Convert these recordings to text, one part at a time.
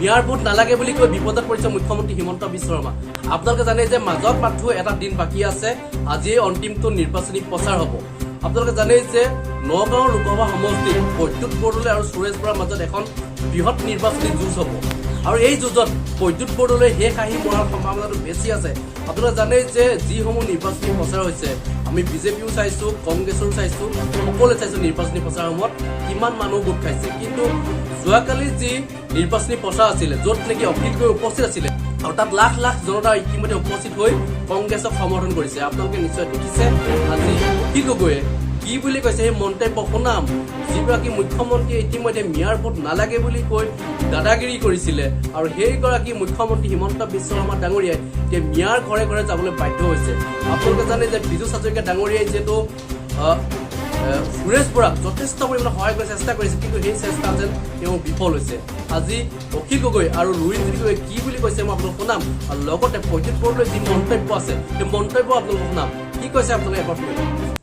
মিয়াৰ ভোট নালাগে বুলি কৈ বিপদত পৰিছে মুখ্যমন্ত্ৰী হিমন্ত বিশ্ব শৰ্মা। আপোনালোকে জানে যে মাজত মাথো এটা দিন বাকী আছে। আজিয়ে অন্তিমটো নিৰ্বাচনী প্ৰচাৰ হ'ব। আপোনালোকে জানে যে নগাঁও লোকসভা সমষ্টিত বৈদ্যুৎ বৰদলৈ আৰু সুৰেশ বৰাৰ মাজত এখন বৃহৎ নিৰ্বাচনী যুঁজ হ'ব। আৰু এই যুঁজত বৈদ্যুৎ বৰদলৈ শেষ আহি মৰাৰ সম্ভাৱনাটো বেছি আছে। আপোনালোকে জানে যে যিসমূহ নিৰ্বাচনী প্ৰচাৰ হৈছে, আমি বিজেপিও চাইছো, কংগ্ৰেছৰো চাইছো, সকলোৱে চাইছো নিৰ্বাচনী প্ৰচাৰসমূহত কিমান মানুহ গোট খাইছে। কিন্তু যোৱাকালি যি নিৰ্বাচনী প্ৰচাৰ আছিলে, য'ত নেকি অখিল গগৈ উপস্থিত আছিলে, আৰু তাত লাখ লাখ জনতা ইতিমধ্যে উপস্থিত হৈ কংগ্ৰেছক সমৰ্থন কৰিছে। আপোনালোকে নিশ্চয় দেখিছে, আজি অখিল গগৈয়ে কি বুলি কৈছে সেই মন্তব্য শুনাম যিগৰাকী মুখ্যমন্ত্ৰীয়ে ইতিমধ্যে মিয়াৰ ভোট নালাগে বুলি কৈ দাদাগিৰি কৰিছিলে। আৰু সেইগৰাকী মুখ্যমন্ত্ৰী হিমন্ত বিশ্ব শৰ্মা ডাঙৰীয়াই এতিয়া মিয়াৰ ঘৰে ঘৰে যাবলৈ বাধ্য হৈছে। আপোনালোকে জানে যে বিজু হাজৰিকা ডাঙৰীয়াই যিহেতু সুৰেশ বৰাক যথেষ্ট পৰিমাণে সহায় কৰাৰ চেষ্টা কৰিছে, কিন্তু সেই চেষ্টা যেন তেওঁ বিফল হৈছে। আজি অখিল গগৈ আৰু লুৰিণ গগৈ কি বুলি কৈছে মই আপোনালোক শুনাম আৰু লগতে প্ৰদ্যুৎ বৰদলৈ যি মন্তব্য আছে, সেই মন্তব্য আপোনালোকক শুনাম কি কৈছে আপোনালোকে এবাৰ শুনিব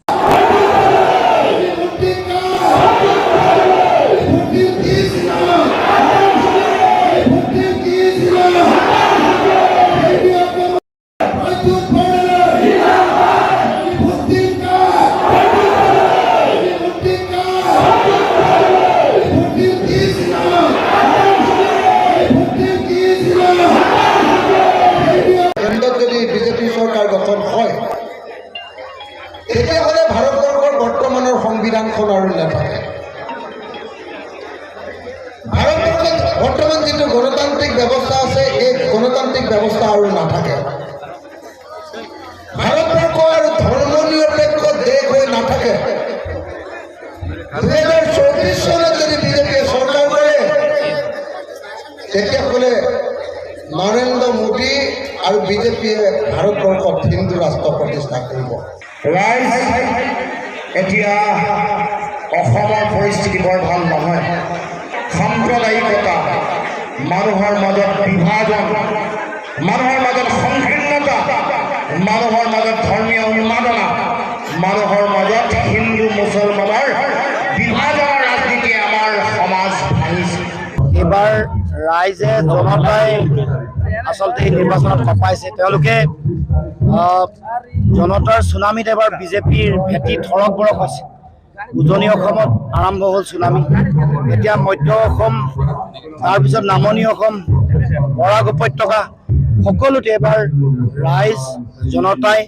চৰকাৰ গঠন হয়। তেতিয়াহ'লে ভাৰতবৰ্ষৰ বৰ্তমানৰ সংবিধানখন আৰু নাথাকে ভাৰতবৰ্ষত বৰ্তমান যিটো গণতান্ত্ৰিক ব্যৱস্থা আছে, এই গণতান্ত্ৰিক ব্যৱস্থা আৰু নাথাকে ভাৰতবৰ্ষ আৰু ধৰ্ম নিৰপেক্ষ দেশ হৈ নাথাকে দুহেজাৰ চৌবিছ চনত যদি বিজেপিয়ে চৰকাৰ কৰে তেতিয়াহ'লে নৰেন্দ্ৰ মোদী আৰু বিজেপিয়ে ভাৰতবৰ্ষত হিন্দু ৰাষ্ট্ৰ প্ৰতিষ্ঠা কৰিব। ৰাইজ এতিয়া অসমৰ পৰিস্থিতি বৰ ভালো নহয়। সাম্প্ৰদায়িকতা, মানুহৰ মাজত বিভাজন, মানুহৰ মাজত সংকীৰ্ণতা, মানুহৰ মাজত ধৰ্মীয় উন্মাদনা, মানুহৰ মাজত হিন্দু মুছলমানৰ বিভাজনৰ ৰাজনীতিয়ে আমাৰ সমাজ ভাঙিছে। এইবাৰ ৰাইজে জনতাই আচলতে এই নিৰ্বাচনত কঁপাইছে তেওঁলোকে জনতাৰ চুনামিত এবাৰ বিজেপিৰ ভেটি থৰক বৰক হৈছে। উজনি অসমত আৰম্ভ হ'ল চুনামি। এতিয়া মধ্য অসম তাৰপিছত নামনি অসম বৰাক উপত্যকা সকলোতে এবাৰ ৰাইজ জনতাই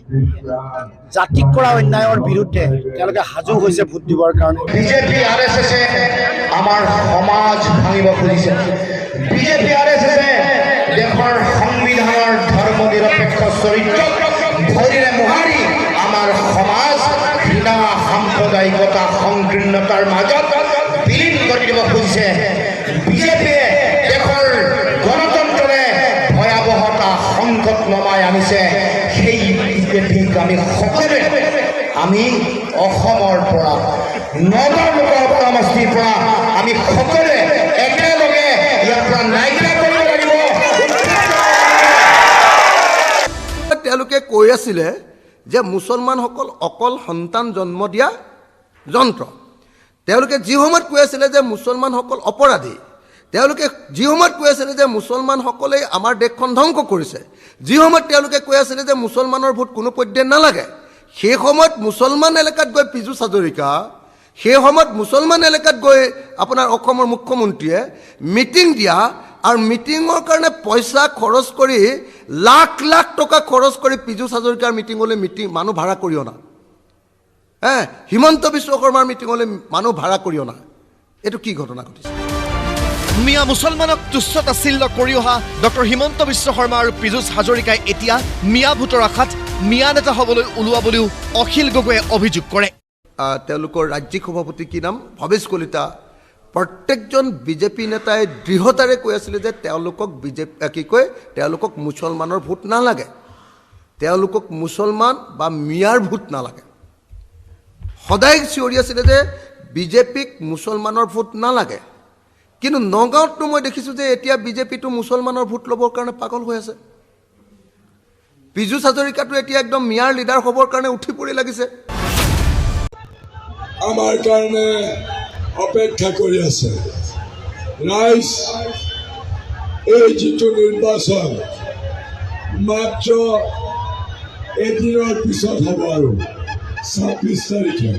জাতিক কৰা অন্যায়ৰ বিৰুদ্ধে তেওঁলোকে সাজু হৈছে ভোট দিবৰ কাৰণে। বিজেপি আৰ এছ এছে আমাৰ সমাজ ভাঙিব খুজিছে। সংবিধানৰ ধৰ্ম নিৰপেক্ষ চৰিত্ৰক ভৰিৰে মোহাৰি আমাৰ সমাজ, ঘৃণা সাম্প্ৰদায়িকতা সংকীৰ্ণতাৰ মাজত বিলীন কৰি দিব খুজিছে। বিজেপিয়ে দেশৰ গণতন্ত্ৰৰে ভয়াৱহতা সংকট নমাই আনিছে। সেই বিজেপিক আমি সকলোৱে, আমি অসমৰ পৰা নগাঁও তেওঁলোকে কৈ আছিলে যে মুছলমানসকল অকল সন্তান জন্ম দিয়া যন্ত্ৰ। তেওঁলোকে যি সময়ত কৈ আছিলে যে মুছলমানসকল অপৰাধী, তেওঁলোকে যি সময়ত কৈ আছিলে যে মুছলমানসকলেই আমাৰ দেশখন ধ্বংস কৰিছে, যি সময়ত তেওঁলোকে কৈ আছিলে যে মুছলমানৰ ভোট কোনো পধ্যে নালাগে, সেই সময়ত মুছলমান এলেকাত গৈ পীযুষ হাজৰিকা সেই সময়ত মুছলমান এলেকাত গৈ আপোনাৰ অসমৰ মুখ্যমন্ত্ৰীয়ে মিটিং দিয়া আৰু মিটিঙৰ কাৰণে পইচা খৰচ কৰি লাখ লাখ টকা খৰচ কৰি পীযুষ হাজৰিকাৰ মিটিঙলৈ মিটিং মানুহ ভাড়া কৰি অনা হে হিমন্ত বিশ্ব শৰ্মাৰ মিটিঙলৈ মানুহ ভাড়া কৰি অনা এইটো কি ঘটনা ঘটিছে? মিয়া মুছলমানক তুচ্ছ তাচ্ছিল্য কৰি অহা ডক্টৰ হিমন্ত বিশ্ব শৰ্মা আৰু পীযুষ হাজৰিকাই এতিয়া মিয়া ভোটৰ আশাত মিয়া নেতা হ'বলৈ ওলোৱা বুলিও অখিল গগৈয়ে অভিযোগ কৰে। তেওঁলোকৰ ৰাজ্যিক সভাপতি কি নাম? ভৱেশ কলিতা প্ৰত্যেকজন বিজেপি নেতাই দৃঢ়তাৰে কৈ আছিলে যে তেওঁলোকক বিজেপি কি কয়, তেওঁলোকক মুছলমানৰ ভোট নালাগে। তেওঁলোকক মুছলমান বা মিয়াৰ ভোট নালাগে। সদায় চিঞৰি আছিলে যে বিজেপিক মুছলমানৰ ভোট নালাগে। কিন্তু নগাঁৱততো মই দেখিছোঁ যে এতিয়া বিজেপিটো মুছলমানৰ ভোট ল'বৰ কাৰণে পাগল হৈ আছে। পীযুষ হাজৰিকাটো এতিয়া একদম মিয়াৰ লিডাৰ হ'বৰ কাৰণে উঠি পৰি লাগিছে। আমাৰ কাৰণে অপেক্ষা আছে ৰাইজ এই যিটো নিৰ্বাচন মাত্ৰ এদিনৰ পিছত হ'ব আৰু। ছাব্বিছ তাৰিখে।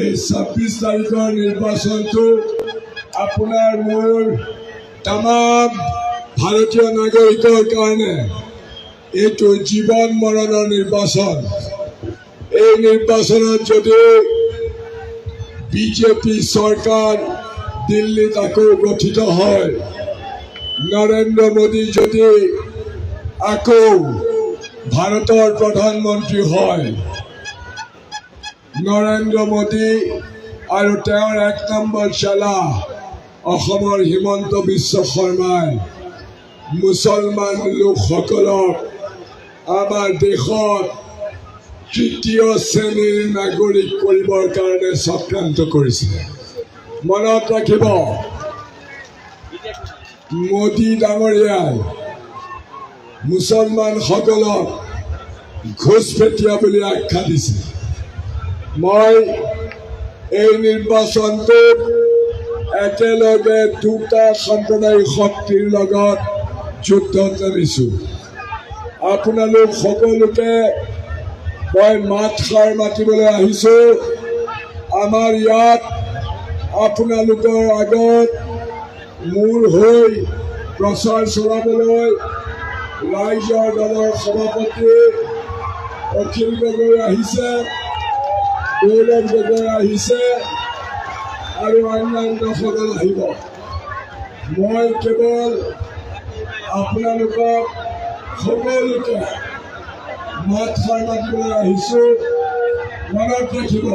এই ছাব্বিছ তাৰিখৰ নিৰ্বাচনটো আপোনাৰ মোৰ তামাম ভাৰতীয় নাগৰিকৰ কাৰণে এইটো জীৱন মৰণৰ নিৰ্বাচন এই নিৰ্বাচনত যদি বিজেপি চৰকাৰ দিল্লীত আকৌ গঠিত হয়। নৰেন্দ্ৰ মোদী যদি আকৌ ভাৰতৰ প্ৰধানমন্ত্ৰী হয়, নৰেন্দ্ৰ মোদী আৰু তেওঁৰ এক নম্বৰ চেলা অসমৰ হিমন্ত বিশ্ব শৰ্মাই। মুছলমান লোকসকলক আমাৰ দেশত তৃতীয় শ্ৰেণীৰ নাগৰিক কৰিবৰ কাৰণে চক্ৰান্ত কৰিছিলে মনত ৰাখিব মোদী ডাঙৰীয়াই মুছলমানসকলক ঘোষপেটীয়া বুলি আখ্যা দিছে। মই এই নিৰ্বাচনটোত একেলগে দুটা সাম্প্ৰদায়িক শক্তিৰ লগত যুদ্ধত নামিছোঁ। আপোনালোক সকলোকে মই মাতষাৰ মাতিবলৈ আহিছোঁ। আমাৰ ইয়াত আপোনালোকৰ আগত মূৰ হৈ প্ৰচাৰ চলাবলৈ ৰাইজৰ দলৰ সভাপতি অখিল গগৈ আহিছে গৌৰৱ গগৈ আহিছে আৰু অন্যান্যসকল আহিব। মই কেৱল আপোনালোকক সকলোকে মাতিবলৈ আহিছোঁ মনত ৰাখিব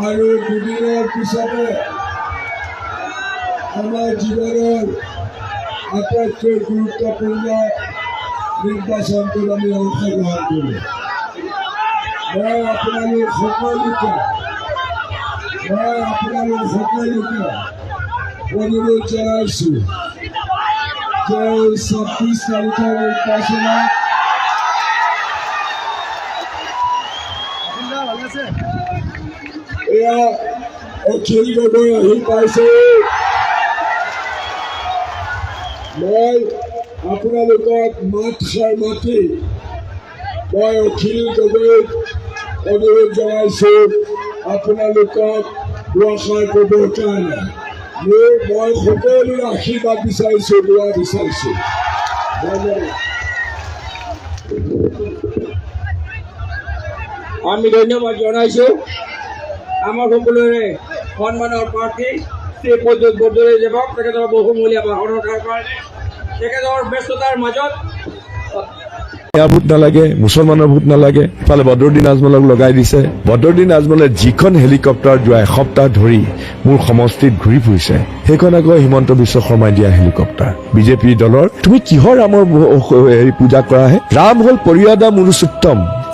আৰু দুদিনৰ পিছতে আমাৰ জীৱনৰ আটাইতকৈ গুৰুত্বপূৰ্ণ নিৰ্বাচনটোত আমি অংশগ্ৰহণ কৰিম মই আপোনালোক সকলোকে মই আপোনালোক সকলোকে অনুৰোধ জনাইছোঁ যে ছাব্বিছ তাৰিখৰ নিৰ্বাচনত অখিল গগৈ আহি পাইছে। মই আপোনালোকক মাতষাৰ মাতি মই অখিল গগৈক অনুৰোধ জনাইছোঁ, আপোনালোকক দুআষাৰ ক'বৰ কাৰণে। মই সকলোৰে আশীৰ্বাদ বিচাৰিছোঁ, দোৱা বিচাৰিছোঁ। ধন্যবাদ। আমি ধন্যবাদ জনাইছো। আমাৰ সকলোৰে সন্মানৰ প্ৰাৰ্থী শ্ৰী প্ৰদ্যুৎ বৰদলৈদেৱক তেখেতৰ বহুমূলীয়া ভাষণৰ কাৰণে তেখেতৰ ব্যস্ততাৰ মাজত। এয়া ভোট নালাগে, মুছলমানৰ ভোট নালাগে। ইফালে বদৰুদ্দিন আজমলক লগাই দিছে। বদৰুদ্দিন আজমলে যিখন হেলিকপ্টাৰ যোৱা এসপ্তাহ ধৰি মোৰ সমষ্টিত ঘূৰি ফুৰিছে, সেইখন আকৌ হিমন্ত বিশ্ব শৰ্মাই দিয়া হেলিকপ্টাৰ। বিজেপি দলৰ, তুমি কিহৰ ৰামৰ হেৰি পূজা কৰাহে ৰাম হ'ল পৰিয়াদা মুৰুচোত্তম।